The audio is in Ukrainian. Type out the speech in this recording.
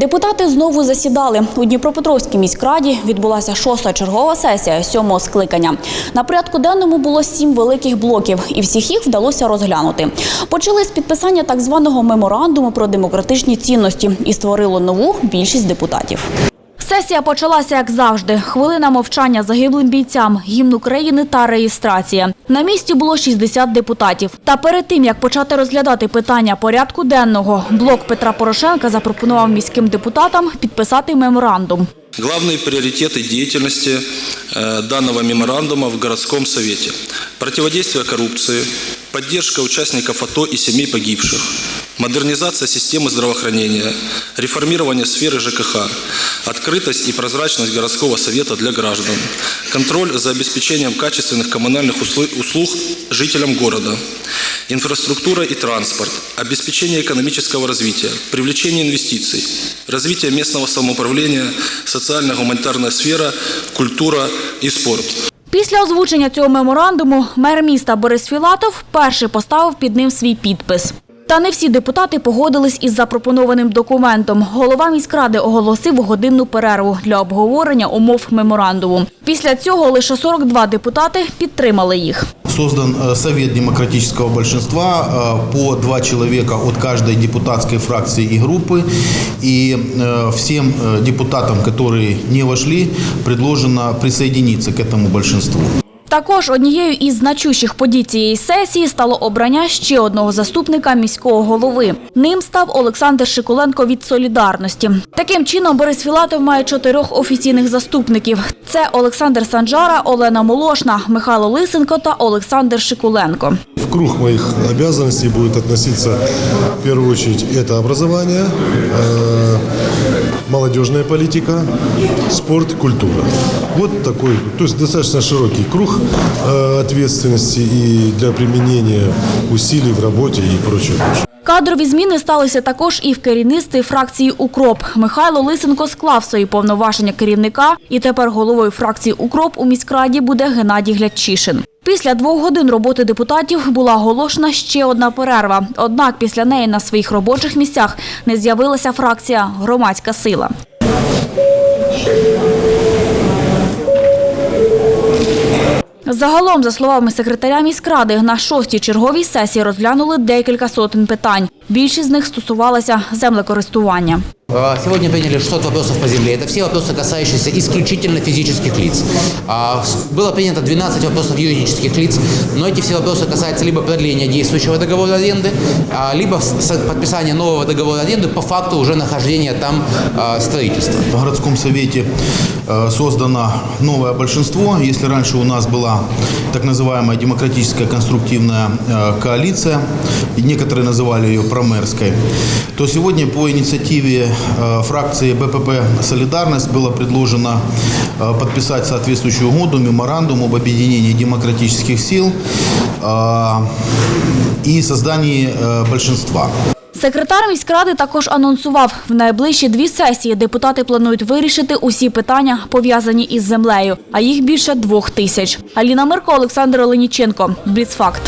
Депутати знову засідали. У Дніпропетровській міськраді відбулася шоста чергова сесія сьомого скликання. На порядку денному було сім великих блоків, і всіх їх вдалося розглянути. Почали з підписання так званого меморандуму про демократичні цінності і створило нову більшість депутатів. Сесія почалася як завжди. Хвилина мовчання загиблим бійцям, гімн України та реєстрація. На місці було 60 депутатів. Та перед тим як почати розглядати питання порядку денного, блок Петра Порошенка запропонував міським депутатам підписати меморандум. Главные приоритеты деятельности э, данного меморандума в городском совете. Противодействие коррупции, поддержка участников АТО и семей погибших, модернизация системы здравоохранения, реформирование сферы ЖКХ, открытость и прозрачность городского совета для граждан, контроль за обеспечением качественных коммунальных услу- услуг жителям города, инфраструктура и транспорт, обеспечение экономического развития, привлечение инвестиций, развитие местного самоуправления, социально-гуманитарная сфера, культура и спорт. Після озвучення цього меморандуму мер міста Борис Філатов перший поставив під ним свій підпис. Та не всі депутати погодились із запропонованим документом. Голова міськради оголосив годинну перерву для обговорення умов меморандуму. Після цього лише 42 депутати підтримали їх. Создан э, Совет демократического большинства э, по два человека от каждой депутатской фракции и группы. И э, всем э, депутатам, которые не вошли, предложено присоединиться к этому большинству. Також однією із значущих подій цієї сесії стало обрання ще одного заступника міського голови. Ним став Олександр Шикуленко від «Солідарності». Таким чином Борис Філатов має чотирьох офіційних заступників. Це Олександр Санджара, Олена Молошна, Михайло Лисенко та Олександр Шикуленко. В круг моих обязанностей будет относиться в первую очередь это образование, э, молодежная политика, спорт, культура. Вот такой, то есть достаточно широкий круг э, ответственности и для применения усилий в работе и прочее. Кадрові зміни сталися також і в керівництві фракції «Укроп». Михайло Лисенко склав свої повноваження керівника, і тепер головою фракції «Укроп» у міськраді буде Геннадій Глядчишин. Після двох годин роботи депутатів була оголошена ще одна перерва. Однак після неї на своїх робочих місцях не з'явилася фракція «Громадська сила». Загалом, за словами секретаря міськради, на шостій черговій сесії розглянули декілька сотень питань. Більшість з них стосувалася землекористування. А, Сегодня приняли 600 вопросов по земле. Это все вопросы, касающиеся исключительно физических лиц. А, Было принято 12 вопросов юридических лиц, но эти все вопросы касаются либо продления действующего договора аренды, а, либо подписания нового договора аренды по факту уже нахождения там строительства. В городском совете э, создано новое большинство. Если раньше у нас была так называемая демократическая конструктивная э, коалиция, некоторые называли ее промерской, то сегодня по инициативе фракции БПП «Солидарность» было предложено э, подписать соответствующую угоду, меморандум об объединении демократических сил э, и создании э, большинства. Секретар міськради також анонсував, в найближчі дві сесії депутати планують вирішити усі питання, пов'язані із землею, а їх більше двох тисяч. Аліна Мирко, Олександр Оленіченко. Бліцфакт.